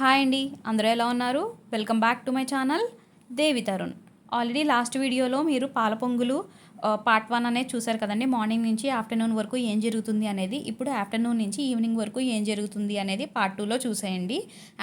Hi అండి అందరూ ఎలా ఉన్నారు? Welcome back to my channel Devi Tarun already last వీడియోలో మీరు పాల పొంగులు uh, పార్ట్ వన్ అనేది చూసారు కదండి. మార్నింగ్ నుంచి ఆఫ్టర్నూన్ వరకు ఏం జరుగుతుంది అనేది ఇప్పుడు ఆఫ్టర్నూన్ నుంచి ఈవినింగ్ వరకు ఏం జరుగుతుంది అనేది పార్ట్ టూలో చూసేయండి.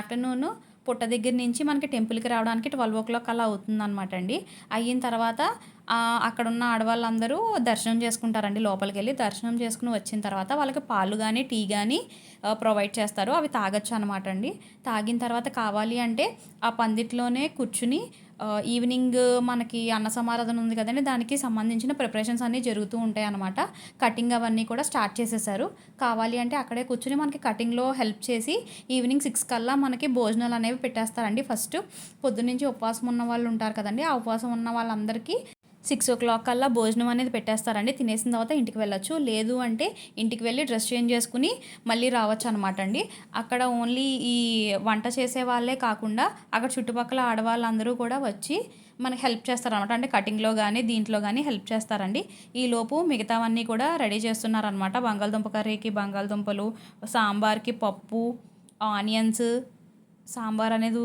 ఆఫ్టర్నూన్ పుట్ట దగ్గర నుంచి మనకి టెంపుల్కి రావడానికి ట్వెల్వ్ ఓ క్లాక్ అలా అవుతుందన్నమాట అండి. అయిన తర్వాత అక్కడున్న అక్కడ ఉన్న ఆడవాళ్ళందరూ దర్శనం చేసుకుంటారండి. లోపలికి వెళ్ళి దర్శనం చేసుకుని వచ్చిన తర్వాత వాళ్ళకి పాలు కానీ టీ కానీ ప్రొవైడ్ చేస్తారు. అవి తాగొచ్చు అనమాట అండి తాగిన తర్వాత కావాలి అంటే ఆ పందిట్లోనే కూర్చుని ఈవినింగ్ మనకి అన్న సమారాధన ఉంది కదండి దానికి సంబంధించిన ప్రిపరేషన్స్ అన్నీ జరుగుతూ ఉంటాయి అనమాట కటింగ్ అవన్నీ కూడా స్టార్ట్ చేసేసారు. కావాలి అంటే అక్కడే కూర్చుని మనకి కటింగ్లో హెల్ప్ చేసి ఈవినింగ్ సిక్స్ కల్లా మనకి భోజనాలు అనేవి పెట్టేస్తారండి ఫస్ట్. పొద్దున్నుంచి ఉపవాసం ఉన్న వాళ్ళు ఉంటారు కదండి ఆ ఉపవాసం ఉన్న వాళ్ళందరికీ సిక్స్ ఓ క్లాక్ కల్లా భోజనం అనేది పెట్టేస్తారండి. తినేసిన తర్వాత ఇంటికి వెళ్ళొచ్చు. లేదు అంటే ఇంటికి వెళ్ళి డ్రెస్ చేంజ్ చేసుకుని మళ్ళీ రావచ్చు అనమాట అండి. అక్కడ ఓన్లీ ఈ వంట చేసే వాళ్ళే కాకుండా అక్కడ చుట్టుపక్కల ఆడవాళ్ళందరూ కూడా వచ్చి మనకి హెల్ప్ చేస్తారనమాట అంటే కటింగ్లో కానీ దీంట్లో కానీ హెల్ప్ చేస్తారండి. ఈ లోపు మిగతావన్నీ కూడా రెడీ చేస్తున్నారనమాట బంగాళదుంప కర్రీకి బంగాళదుంపలు సాంబార్కి పప్పు ఆనియన్స్ సాంబార్ అనేది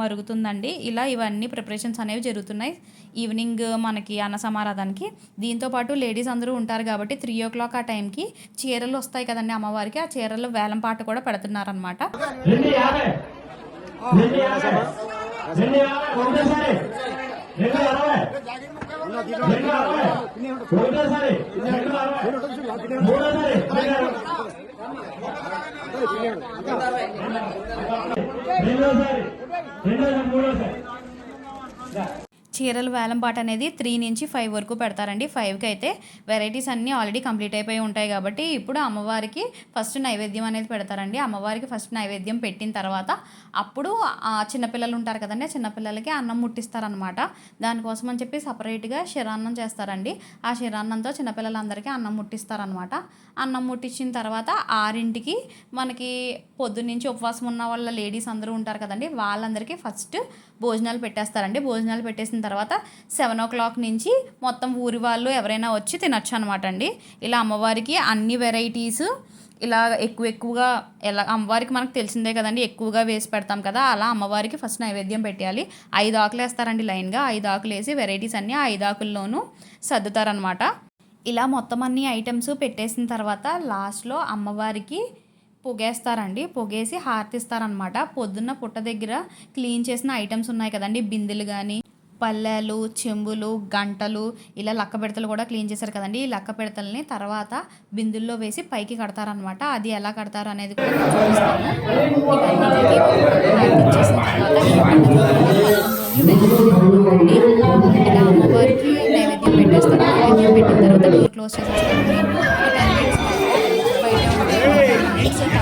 మరుగుతుందండి. ఇలా ఇవన్నీ ప్రిపరేషన్స్ అనేవి జరుగుతున్నాయి. ఈవినింగ్ మనకి అన్న సమారాధనకి. దీంతోపాటు లేడీస్ అందరూ ఉంటారు కాబట్టి త్రీ ఓ క్లాక్ ఆ టైంకి చీరలు వస్తాయి కదండి అమ్మవారికి. ఆ చీరలు వేలం పాట కూడా పెడుతున్నారనమాట. రెండోసారి రెండోసారి మూడోసారి చీరల వేలంపాట అనేది త్రీ నుంచి ఫైవ్ వరకు పెడతారండి. ఫైవ్కి అయితే వెరైటీస్ అన్నీ ఆల్రెడీ కంప్లీట్ అయిపోయి ఉంటాయి కాబట్టి ఇప్పుడు అమ్మవారికి ఫస్ట్ నైవేద్యం అనేది పెడతారండి. అమ్మవారికి ఫస్ట్ నైవేద్యం పెట్టిన తర్వాత అప్పుడు చిన్నపిల్లలు ఉంటారు కదండి చిన్నపిల్లలకి అన్నం ముట్టిస్తారనమాట దానికోసం అని చెప్పి సపరేట్గా శిరాన్నం చేస్తారండి. ఆ శిరాన్నంతో చిన్నపిల్లలందరికీ అన్నం ముట్టిస్తారనమాట అన్నం ముట్టించిన తర్వాత ఆరింటికి మనకి పొద్దున్నుంచి ఉపవాసం ఉన్న వాళ్ళ లేడీస్ అందరూ ఉంటారు కదండి వాళ్ళందరికీ ఫస్ట్ భోజనాలు పెట్టేస్తారండి. భోజనాలు పెట్టేసిన తర్వాత సెవెన్ ఓ క్లాక్ నుంచి మొత్తం ఊరి వాళ్ళు ఎవరైనా వచ్చి తినొచ్చు అనమాట అండి. ఇలా అమ్మవారికి అన్ని వెరైటీస్ ఇలా ఎక్కువ ఎక్కువగా ఎలా అమ్మవారికి మనకు తెలిసిందే కదండి ఎక్కువగా వేసి పెడతాం కదా అలా అమ్మవారికి ఫస్ట్ నైవేద్యం పెట్టాలి ఐదు ఆకులు వేస్తారండి లైన్గా. ఐదు ఆకులు వేసి వెరైటీస్ అన్నీ ఐదు ఆకుల్లోనూ సర్దుతారనమాట ఇలా మొత్తం అన్ని ఐటమ్స్ పెట్టేసిన తర్వాత లాస్ట్లో అమ్మవారికి పొగేస్తారండి. పొగేసి హారతిస్తారనమాట పొద్దున్న పుట్ట దగ్గర క్లీన్ చేసిన ఐటమ్స్ ఉన్నాయి కదండి బిందెలు కానీ పల్లెలు చెంబులు గంటలు ఇలా లక్క పెడతలు కూడా క్లీన్ చేశారు కదండి. ఈ లక్క పిడతల్ని తర్వాత బిందుల్లో వేసి పైకి కడతారనమాట అది ఎలా కడతారు అనేది కూడా చూపిస్తాను. ఇలా అమ్మవారికి నైవేద్యం పెట్టేస్తారు. నైవేద్యం పెట్టిన తర్వాత డోర్ క్లోజ్ చేసేస్తారండి బయట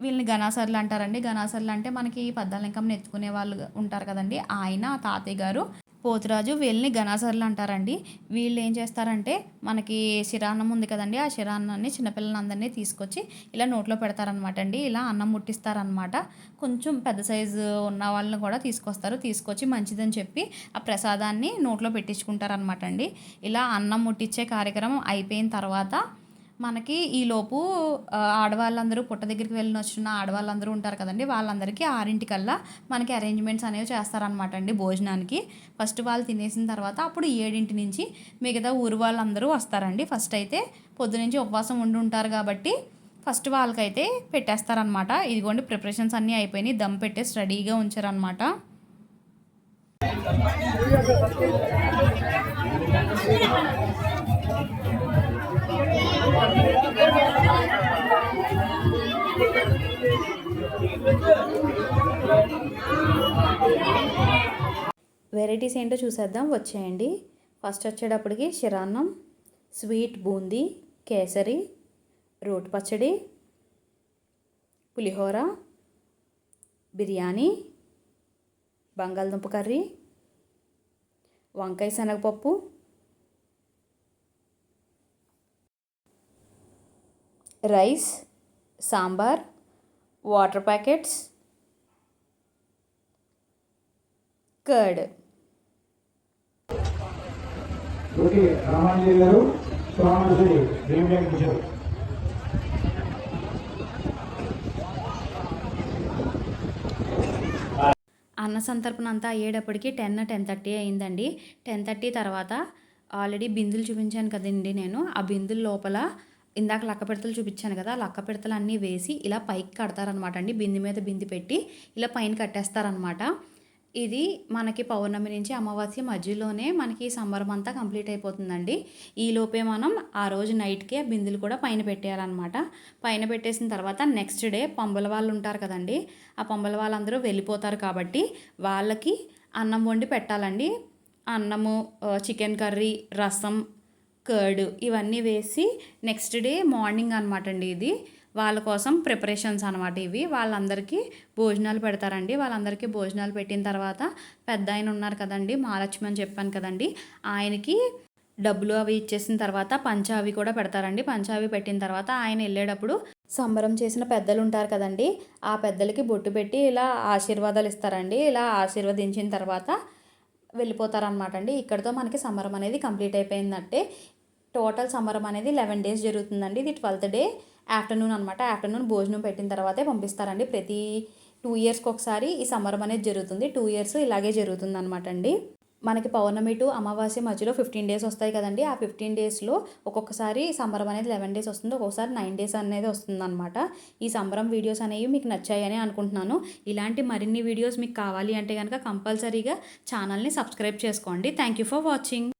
వీళ్ళని ఘనాసర్లు అంటారండి. ఘనాసర్లు అంటే మనకి పద్దాలింకం ఎత్తుకునే వాళ్ళు ఉంటారు కదండి. ఆయన తాతయ్య గారు పోతురాజు వీళ్ళని ఘనాసర్లు అంటారండి. వీళ్ళు ఏం చేస్తారంటే మనకి శిరాన్నం ఉంది కదండి. ఆ శిరాన్నాన్ని చిన్నపిల్లలందరినీ తీసుకొచ్చి ఇలా నోట్లో పెడతారనమాట అండి ఇలా అన్నం ముట్టిస్తారనమాట. కొంచెం పెద్ద సైజు ఉన్న వాళ్ళని కూడా తీసుకొస్తారు. తీసుకొచ్చి మంచిదని చెప్పి ఆ ప్రసాదాన్ని నోట్లో పెట్టించుకుంటారనమాట అండి ఇలా అన్నం ముట్టించే కార్యక్రమం అయిపోయిన తర్వాత మనకి ఈలోపు ఆడవాళ్ళందరూ పుట్ట దగ్గరికి వెళ్ళిన వచ్చిన ఆడవాళ్ళందరూ ఉంటారు కదండి. వాళ్ళందరికీ ఆరింటికల్లా మనకి అరేంజ్మెంట్స్ అనేవి చేస్తారనమాట అండి భోజనానికి. ఫస్ట్ వాళ్ళు తినేసిన తర్వాత అప్పుడు ఏడింటి నుంచి మిగతా ఊరు వాళ్ళందరూ వస్తారండి. ఫస్ట్ అయితే పొద్దునుంచి ఉపవాసం ఉండి ఉంటారు కాబట్టి ఫస్ట్ వాళ్ళకైతే పెట్టేస్తారనమాట ఇదిగోండి ప్రిపరేషన్స్ అన్నీ అయిపోయినాయి. దమ్ పెట్టేసి రెడీగా ఉంచారనమాట వెరైటీస్ ఏంటో చూసేద్దాం. వచ్చేయండి. ఫస్ట్ వచ్చేటప్పటికి శిరాన్నం స్వీట్ బూందీ కేసరి రోటి పచ్చడి పులిహోర బిర్యానీ బంగాళదుంప కర్రీ వంకాయ శనగపప్పు rice sambar water packets curd. Ramanjali గారు అన్న సంతర్పణ అంతా అయ్యేటప్పటికి టెన్ టెన్ థర్టీ అయిందండి. టెన్ థర్టీ తర్వాత ఆల్రెడీ బిందులు చూపించాను కదండి నేను. ఆ బిందుల లోపల ఇందాక లక్క పిడతలు చూపించాను కదా ఆ లక్క పిడతలు అన్నీ వేసి ఇలా పైకి కడతారనమాట అండి. బింది మీద బింది పెట్టి ఇలా పైన కట్టేస్తారనమాట ఇది మనకి పౌర్ణమి నుంచి అమావాస్య మధ్యలోనే మనకి సంబరం అంతా కంప్లీట్ అయిపోతుందండి. ఈ లోపే మనం ఆ రోజు నైట్కే బిందులు కూడా పైన పెట్టేయాలన్నమాట. పైన పెట్టేసిన తర్వాత నెక్స్ట్ డే పంబల వాళ్ళు ఉంటారు కదండి ఆ పంబల వాళ్ళందరూ వెళ్ళిపోతారు కాబట్టి వాళ్ళకి అన్నం వండి పెట్టాలండి. అన్నము చికెన్ కర్రీ రసం కర్డ్ ఇవన్నీ వేసి నెక్స్ట్ డే మార్నింగ్ అనమాట అండి ఇది. వాళ్ళ కోసం ప్రిపరేషన్స్ అనమాట ఇవి. వాళ్ళందరికీ భోజనాలు పెడతారండి. వాళ్ళందరికీ భోజనాలు పెట్టిన తర్వాత పెద్ద ఆయన ఉన్నారు కదండి మహాలక్ష్మి అని చెప్పాను కదండి. ఆయనకి డబ్బులు అవి ఇచ్చేసిన తర్వాత పంచావి కూడా పెడతారండి. పంచావి పెట్టిన తర్వాత ఆయన వెళ్ళేటప్పుడు సంబరం చేసిన పెద్దలు ఉంటారు కదండి ఆ పెద్దలకి బొట్టు పెట్టి ఇలా ఆశీర్వాదాలు ఇస్తారండి. ఇలా ఆశీర్వదించిన తర్వాత వెళ్ళిపోతారనమాట అండి ఇక్కడితో మనకి సంబరం అనేది కంప్లీట్ అయిపోయిందంటే టోటల్ సంబరం అనేది లెవెన్ డేస్ జరుగుతుందండి. ఇది ట్వెల్త్ డే ఆఫ్టర్నూన్ అనమాట ఆఫ్టర్నూన్ భోజనం పెట్టిన తర్వాతే పంపిస్తారండి. ప్రతి టూ ఇయర్స్కి ఒకసారి ఈ సంబరం అనేది జరుగుతుంది. టూ ఇయర్స్ ఇలాగే జరుగుతుంది అనమాట అండి. మనకి పౌర్ణమి టు అమావాస్య మధ్యలో ఫిఫ్టీన్ డేస్ వస్తాయి కదండి. ఆ ఫిఫ్టీన్ డేస్లో ఒక్కొక్కసారి సంబరం అనేది లెవెన్ డేస్ వస్తుంది. ఒక్కొక్కసారి నైన్ డేస్ అనేది వస్తుంది అనమాట ఈ సంబరం వీడియోస్ అనేవి మీకు నచ్చాయని అనుకుంటున్నాను. ఇలాంటి మరిన్ని వీడియోస్ మీకు కావాలి అంటే కనుక కంపల్సరీగా ఛానల్ని సబ్స్క్రైబ్ చేసుకోండి. Thank you for watching.